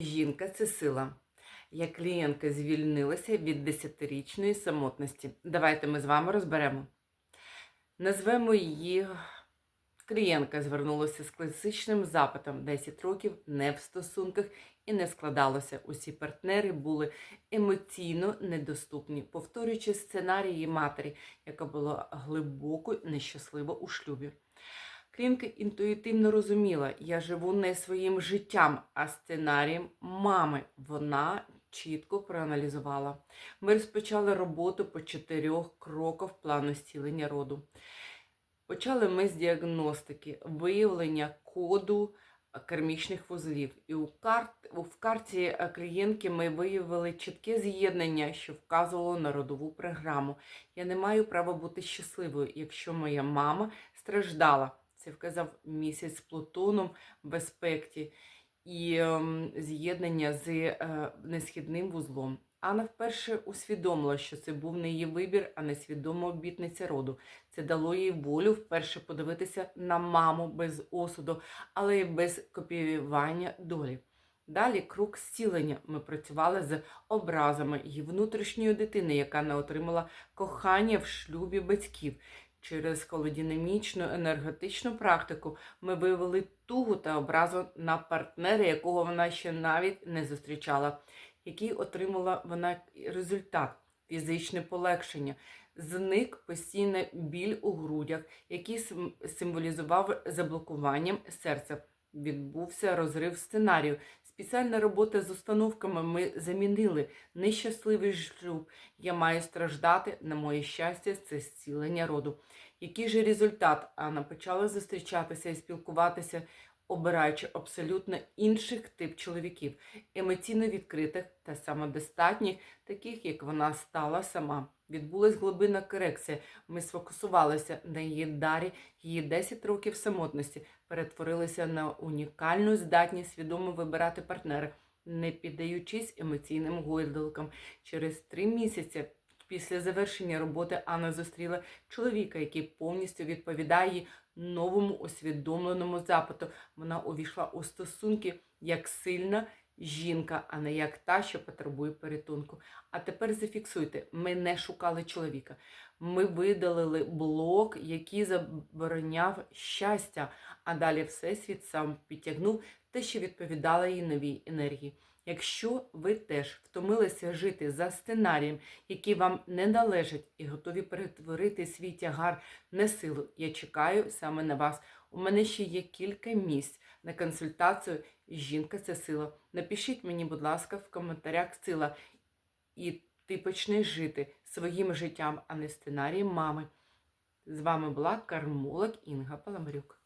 Жінка це сила. Як клієнтка звільнилася від 10-річної самотності. Давайте ми з вами розберемо. Назвемо її. Клієнтка звернулася з класичним запитом 10 років не в стосунках і не складалося. Усі партнери були емоційно недоступні, повторюючи сценарії матері, яка була глибоко нещаслива у шлюбі. Клінка інтуїтивно розуміла, я живу не своїм життям, а сценарієм мами. Вона чітко проаналізувала. Ми розпочали роботу по чотирьох кроках плану зцілення роду. Почали ми з діагностики, виявлення коду кармічних вузлів. І у карт, в карті е, клієнтки ми виявили чітке з'єднання, що вказувало на родову програму. Я не маю права бути щасливою, якщо моя мама страждала. Це вказав місяць з Плутоном в аспекті і ем, з'єднання з е, несхідним вузлом. Анна вперше усвідомила, що це був не її вибір, а несвідома обітниця роду. Це дало їй волю вперше подивитися на маму без осуду, але й без копіювання долі. Далі крок зцілення. Ми працювали з образами її внутрішньої дитини, яка не отримала кохання в шлюбі батьків. Через холодинамічну енергетичну практику ми виявили тугу та образу на партнера, якого вона ще навіть не зустрічала, який отримала вона результат фізичне полегшення. Зник постійний біль у грудях, який символізував заблокуванням серця. Відбувся розрив сценарію. Спеціальна робота з установками ми замінили нещасливий шлюб. Я маю страждати на моє щастя, це зцілення роду. Який же результат? Анна почала зустрічатися і спілкуватися, обираючи абсолютно інших тип чоловіків, емоційно відкритих та самодостатніх, таких як вона стала сама. Відбулась глибинна корекція. Ми сфокусувалися на її дарі, її 10 років самотності перетворилися на унікальну здатність свідомо вибирати партнера, не піддаючись емоційним гойдалкам. Через три місяці після завершення роботи Анна зустріла чоловіка, який повністю відповідає новому усвідомленому запиту. Вона увійшла у стосунки як сильна жінка, а не як та, що потребує порятунку. А тепер зафіксуйте: ми не шукали чоловіка. Ми видалили блок, який забороняв щастя, а далі Всесвіт сам підтягнув те, що відповідало їй новій енергії. Якщо ви теж втомилися жити за сценарієм, який вам не належить, і готові перетворити свій тягар на силу, я чекаю саме на вас. У мене ще є кілька місць на консультацію. Жінка це сила. Напишіть мені, будь ласка, в коментарях сила, і ти почнеш жити своїм життям, а не сценарієм мами. З вами була кармолог Інга Паламарюк.